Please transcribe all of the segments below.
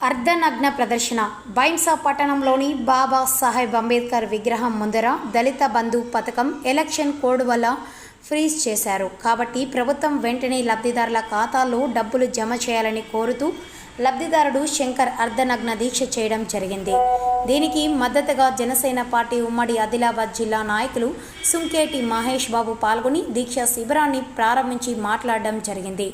అర్ధనగ్న ప్రదర్శన. బైంసా పట్టణంలోని బాబా సాహెబ్ అంబేద్కర్ విగ్రహం ముందర దళిత బంధు పథకం ఎలక్షన్ కోడ్ వల్ల ఫ్రీజ్ చేశారు. కాబట్టి ప్రభుత్వం వెంటనే లబ్ధిదారుల ఖాతాల్లో డబ్బులు జమ చేయాలని కోరుతూ లబ్ధిదారుడు శంకర్ అర్ధనగ్న దీక్ష చేయడం జరిగింది. దీనికి మద్దతుగా జనసేన పార్టీ ఉమ్మడి ఆదిలాబాద్ జిల్లా నాయకులు సుంకేటి మహేష్ బాబు పాల్గొని దీక్ష శిబిరాన్ని ప్రారంభించి మాట్లాడడం జరిగింది.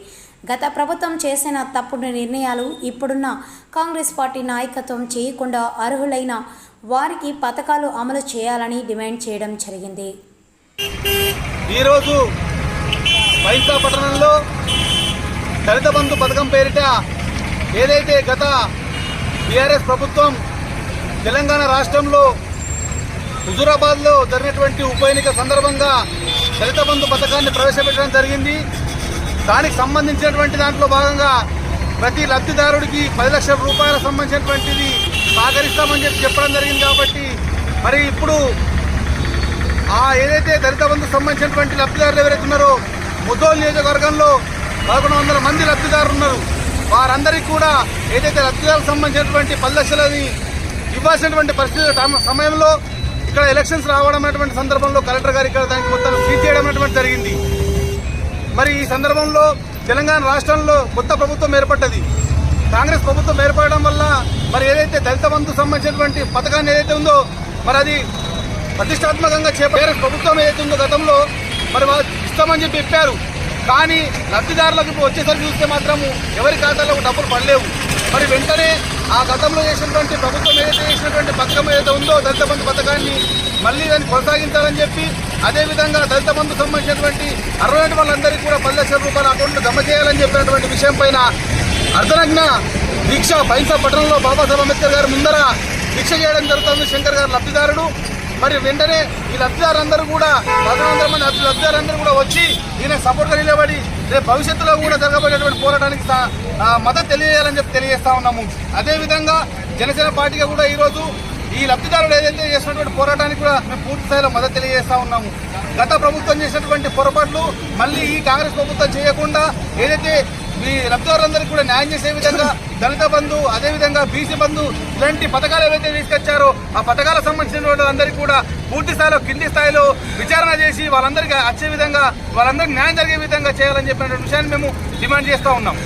గత ప్రభుత్వం చేసిన తప్పుడు నిర్ణయాలు ఇప్పుడున్న కాంగ్రెస్ పార్టీ నాయకత్వం చేయకుండా అర్హులైన వారికి పథకాలు అమలు చేయాలని డిమాండ్ చేయడం జరిగింది. ఈరోజు వైసా పట్టణంలో దళిత బంధు పథకం పేరిట ఏదైతే గత టీఆర్ఎస్ ప్రభుత్వం తెలంగాణ రాష్ట్రంలో హుజూరాబాద్లో జరిగినటువంటి ఉప ఎన్నిక సందర్భంగా దళిత బంధు పథకాన్ని ప్రవేశపెట్టడం జరిగింది. దానికి సంబంధించినటువంటి దాంట్లో భాగంగా ప్రతి లబ్ధిదారుడికి పది లక్షల రూపాయల సంబంధించినటువంటిది సహకరిస్తామని చెప్పి చెప్పడం జరిగింది కాబట్టి మరి ఇప్పుడు ఆ ఏదైతే దళిత బంధుకు సంబంధించినటువంటి లబ్ధిదారులు ఎవరైతే ఉన్నారో ముద్దోలు నియోజకవర్గంలో పదకొండు వందల మంది లబ్ధిదారులు ఉన్నారు. వారందరికీ కూడా ఏదైతే లబ్ధిదారులకు సంబంధించినటువంటి పది లక్షలని ఇవ్వాల్సినటువంటి పరిస్థితి సమయంలో ఇక్కడ ఎలక్షన్స్ రావడం అనేటువంటి సందర్భంలో కలెక్టర్ గారు ఇక్కడ దానికి మొత్తం సీజ్ చేయడం అనేటువంటి జరిగింది. మరి ఈ సందర్భంలో తెలంగాణ రాష్ట్రంలో కొత్త ప్రభుత్వం ఏర్పడ్డది. కాంగ్రెస్ ప్రభుత్వం ఏర్పడడం వల్ల మరి ఏదైతే దళిత బంధు సంబంధించినటువంటి పథకాన్ని ఏదైతే ఉందో మరి అది ప్రతిష్టాత్మకంగా చేపట్టారు ప్రభుత్వం ఏదైతే ఉందో గతంలో మరి వాళ్ళు ఇస్తామని చెప్పి చెప్పారు. కానీ లబ్ధిదారులకు వచ్చేసరికి చూస్తే మాత్రము ఎవరి ఖాతాలో డబ్బులు పడలేవు. మరి వెంటనే ఆ గతంలో చేసినటువంటి ప్రభుత్వం ఏదైతే చేసినటువంటి పథకం ఏదైతే ఉందో దళిత బంధు పథకాన్ని మళ్ళీ దాన్ని కొనసాగించాలని చెప్పి అదేవిధంగా దళిత బంధు సంబంధించినటువంటి అర్హులైన వాళ్ళందరికీ కూడా పది లక్షల రూపాయల అకౌంట్లు జమ చేయాలని చెప్పినటువంటి విషయం పైన అర్ధనగ్న దీక్ష బైన్సా పట్టణంలో బాబాసాహెబ్ అంబేద్కర్ గారి ముందర దీక్ష చేయడం జరుగుతుంది. శంకర్ గారు లబ్ధిదారుడు. మరి వెంటనే ఈ లబ్ధిదారులందరూ కూడా పదకొండు వందల మంది లబ్ధిదారులందరూ కూడా వచ్చి ఈయన సపోర్ట్గా నిలబడి రేపు భవిష్యత్తులో కూడా జరగబోయేటువంటి పోరాటానికి ఆ, మద్దతు తెలియజేయాలని చెప్పి తెలియజేస్తా ఉన్నాము. అదేవిధంగా జనసేన పార్టీగా కూడా ఈరోజు ఈ లబ్ధిదారులు ఏదైతే చేసినటువంటి పోరాటానికి కూడా మేము పూర్తి స్థాయిలో మద్దతు తెలియజేస్తా ఉన్నాము. గత ప్రభుత్వం చేసినటువంటి పొరపాట్లు మళ్ళీ ఈ కాంగ్రెస్ ప్రభుత్వం చేయకుండా ఏదైతే ఈ లబ్ధిదారులందరికీ కూడా న్యాయం చేసే విధంగా దళిత బంధు అదేవిధంగా బీసీ బంధు ఇలాంటి పథకాలు ఏవైతే తీసుకొచ్చారో ఆ పథకాలకు సంబంధించిన అందరికీ కూడా పూర్తి స్థాయిలో కింది స్థాయిలో విచారణ చేసి వాళ్ళందరికీ వచ్చే విధంగా వాళ్ళందరికీ న్యాయం జరిగే విధంగా చేయాలని చెప్పిన విషయాన్ని మేము డిమాండ్ చేస్తూ ఉన్నాం.